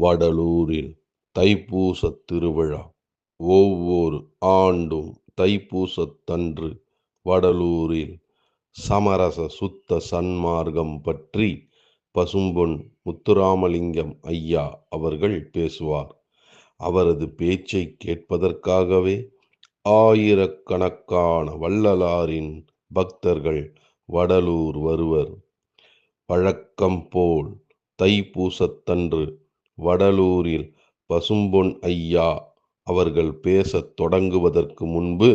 வடலூரில் தைப்பூசத் திருவிழா. ஒவ்வொரு ஆண்டும் தைப்பூசத்தன்று வடலூரில் சமரச சுத்த சன்மார்க்கம் பற்றி பசும்பொன் முத்துராமலிங்கம் ஐயா அவர்கள் பேசுவார். அவரது பேச்சை கேட்பதற்காகவே ஆயிரக்கணக்கான வள்ளலாரின் பக்தர்கள் வடலூர் வருவர். வழக்கம் போல் தைப்பூசத்தன்று வடலூரில் பசும்பொன் ஐயா அவர்கள் பேசத் தொடங்குவதற்கு முன்பு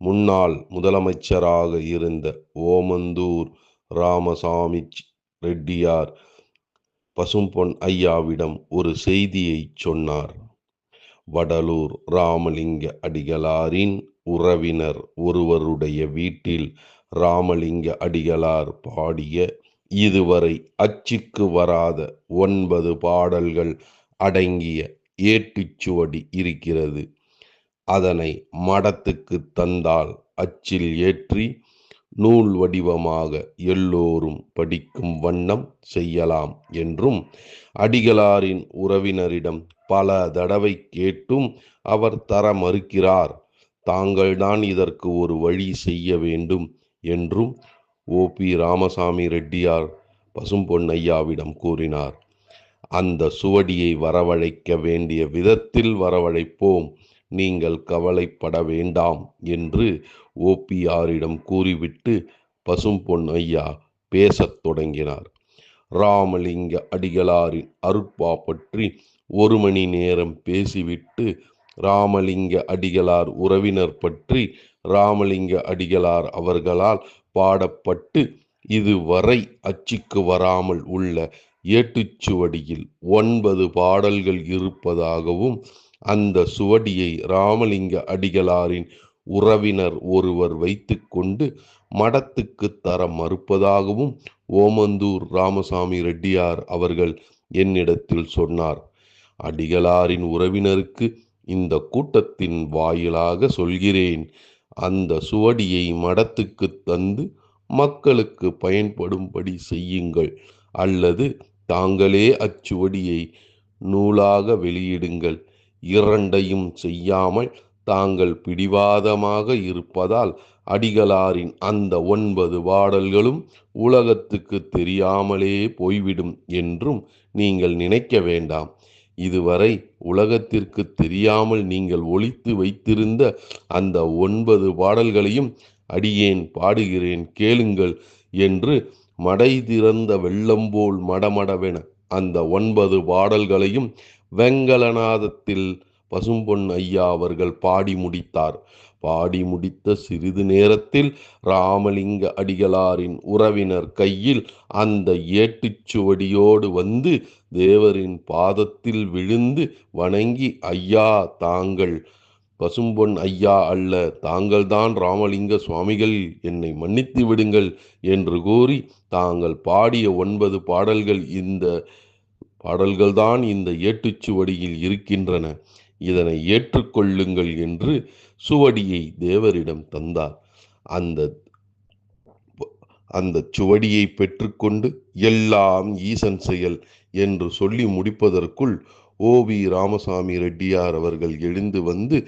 முன்னாள் முதலமைச்சராக இருந்த ஓமந்தூர் ராமசாமி ரெட்டியார் பசும்பொன் ஐயாவிடம் ஒரு செய்தியை சொன்னார். வடலூர் ராமலிங்க அடிகளாரின் உறவினர் ஒருவருடைய வீட்டில் ராமலிங்க அடிகளார் பாடிய இதுவரை அச்சுக்கு வராத ஒன்பது பாடல்கள் அடங்கிய ஏட்டுச்சுவடி இருக்கிறது. அதனை மடத்துக்கு தந்தால் அச்சில் ஏற்றி நூல் வடிவமாக எல்லோரும் படிக்கும் வண்ணம் செய்யலாம் என்றும் அடிகளாரின் உறவினரிடம் பல தடவை கேட்டும் அவர் தர மறுக்கிறார். தாங்கள்தான் இதற்கு ஒரு வழி செய்ய வேண்டும் என்றும் ஓ பி ராமசாமி ரெட்டியார் பசும்பொன்னையாவிடம் கூறினார் அந்த சுவடியை வரவழைக்க வேண்டிய விதத்தில் வரவழைப்போம் நீங்கள் கவலைப்பட வேண்டாம் என்று ஓபிஆரிடம் கூறிவிட்டு பசும்பொன் ஐயா பேசத் தொடங்கினார். ராமலிங்க அடிகளாரின் அருட்பா பற்றி ஒரு மணி நேரம் பேசிவிட்டு ராமலிங்க அடிகளார் உறவினர் பற்றி ராமலிங்க அடிகளார் அவர்களால் பாடப்பட்டு இதுவரை அச்சுக்கு வராமல் உள்ள ஏட்டுச்சுவடியில் ஒன்பது பாடல்கள் இருப்பதாகவும் அந்த சுவடியை ராமலிங்க அடிகளாரின் உறவினர் ஒருவர் வைத்துக்கொண்டு மடத்துக்கு தர மறுப்பதாகவும் ஓமந்தூர் ராமசாமி ரெட்டியார் அவர்கள் என்னிடத்தில் சொன்னார். அடிகளாரின் உறவினருக்கு இந்த கூட்டத்தின் வாயிலாக சொல்கிறேன். அந்த சுவடியை மடத்துக்கு தந்து மக்களுக்கு பயன்படும்படி செய்யுங்கள். அல்லது தாங்களே அச்சுவடியை நூலாக வெளியிடுங்கள். இரண்டையும் செய்யாமல் தாங்கள் பிடிவாதமாக இருப்பதால் அடிகளாரின் அந்த ஒன்பது பாடல்களும் உலகத்துக்கு தெரியாமலே போய்விடும் என்றும் நீங்கள் நினைக்க வேண்டாம். இதுவரை உலகத்திற்கு தெரியாமல் நீங்கள் ஒழித்து வைத்திருந்த அந்த ஒன்பது பாடல்களையும் அடியேன் பாடுகிறேன் கேளுங்கள் என்று மடை திறந்த வெள்ளம்போல் மடமடவென அந்த ஒன்பது பாடல்களையும் வெங்கலநாதத்தில் பசும்பொன் ஐயா அவர்கள் பாடி முடித்தார். பாடி முடித்த சிறிது நேரத்தில் ராமலிங்க அடிகளாரின் உறவினர் கையில் அந்த ஏட்டுச்சுவடியோடு வந்து தேவரின் பாதத்தில் விழுந்து வணங்கி ஐயா தாங்கள் பசும்பொன் ஐயா அல்ல தாங்கள்தான் ராமலிங்க சுவாமிகள் என்னை மன்னித்து விடுங்கள் என்று கூறி தாங்கள் பாடிய ஒன்பது பாடல்கள் இந்த பாடல்கள்தான் இந்த ஏட்டுச்சுவடியில் இருக்கின்றன. இதனை ஏற்றுக்கொள்ளுங்கள் என்று சுவடியை தேவரிடம் தந்தார். அந்த அந்த சுவடியை பெற்றுக்கொண்டு எல்லாம் ஈசன் செயல் என்று சொல்லி முடிப்பதற்குள் ஓவி ராமசாமி ரெட்டியார் அவர்கள் எழுந்து வந்து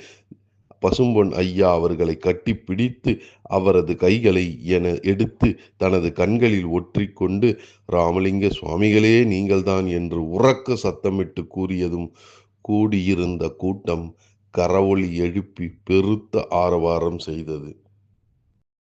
பசும்பொன் ஐயா அவர்களை கட்டி பிடித்து அவரது கைகளை என எடுத்து தனது கண்களில் ஒற்றிக்கொண்டு ராமலிங்க சுவாமிகளே நீங்கள்தான் என்று உறக்க சத்தமிட்டு கூறியதும் கூடியிருந்த கூட்டம் கரவொலி எழுப்பி பெருத்த ஆரவாரம் செய்தது.